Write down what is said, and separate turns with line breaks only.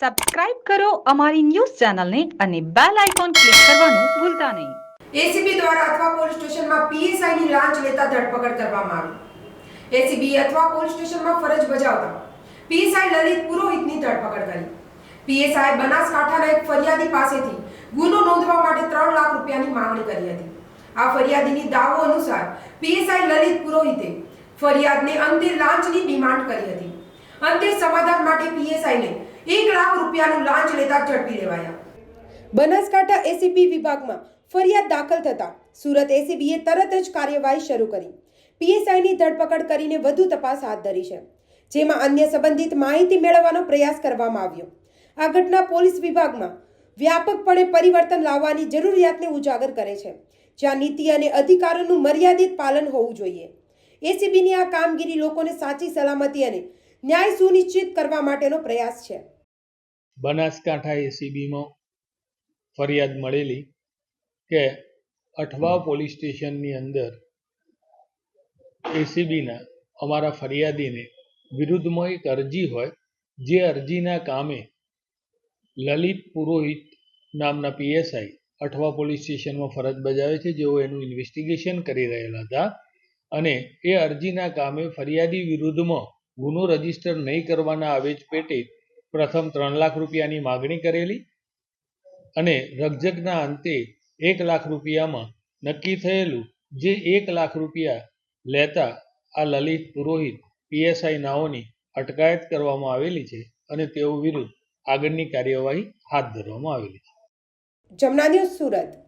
Subscribe કરો અમારી news ચેનલને અને બેલ આઇકોન ક્લિક કરવાનું ભૂલતા નહીં.
એસીબી દ્વારા અથવા પોલીસ સ્ટેશનમાં પીએસઆઈ ની લાંચ લેતા ધરપકડ કરવામાં આવી. એસીબી અથવા પોલીસ સ્ટેશનમાં ફરજ બજાવતા પીએસઆઈ લલિત પુરોહિતની ધરપકડ કરી. પીએસઆઈ બનાસકાંઠાના એક ફરિયાદી પાસેથી ગુનો નોંધવા માટે ત્રણ લાખ રૂપિયાની માંગણી કરી હતી. આ ફરિયાદીની દાવો અનુસાર પીએસઆઈ લલિત પુરોહિતે ફરિયાદને અંતે લાંચની ડિમાન્ડ કરી હતી. અંતે સમાધાન માટે પીએસઆઈને એક લાખ રૂપિયાનું લાંચ લેતા ઝડપી લેવાયા. બનાસકાંઠા એસીપી વિભાગમાં ફરિયાદ દાખલ થતા સુરત એસીબીએ તરત જ કાર્યવાહી શરૂ કરી. પીએસઆઈની ધરપકડ કરીને વધુ તપાસ હાથ ધરી છે, જેમાં અન્ય સંબંધિત માહિતી મેળવવાનો પ્રયાસ કરવામાં આવ્યો. આ ઘટના પોલીસ વિભાગમાં વ્યાપકપણે પરિવર્તન લાવવાની જરૂરિયાતને ઉજાગર કરે છે, જ્યાં નીતિ અને અધિકારોનું મર્યાદિત પાલન હોવું જોઈએ. એસીબીની આ કામગીરી લોકોને સાચી સલામતી અને ન્યાય સુનિશ્ચિત કરવા માટેનો પ્રયાસ છે.
બનાસકાંઠા એસીબીમાં ફરિયાદ મળેલી કે અઠવા પોલીસ સ્ટેશનની અંદર એસીબીના અમારા ફરિયાદીને વિરુદ્ધમાં એક અરજી હોય જે અરજીના કામે લલિત પુરોહિત નામના પીએસઆઈ અઠવા પોલીસ સ્ટેશનમાં ફરજ બજાવે છે જેઓ એનું ઇન્વેસ્ટિગેશન કરી રહેલા હતા અને એ અરજીના કામે ફરિયાદી વિરુદ્ધમાં ગુનો રજિસ્ટર નહીં કરવાના આવેજ પેટે પ્રથમ ત્રણ લાખ રૂપિયાની માગણી કરેલી અને રકઝકના અંતે એક લાખ રૂપિયામાં નક્કી થયેલું જે એક લાખ રૂપિયા લેતા આ લલિત પુરોહિત પીએસઆઈ નાઓની અટકાયત કરવામાં આવેલી છે અને તેઓ વિરુદ્ધ આગળની કાર્યવાહી હાથ ધરવામાં આવેલી છે.
જમના સુરત.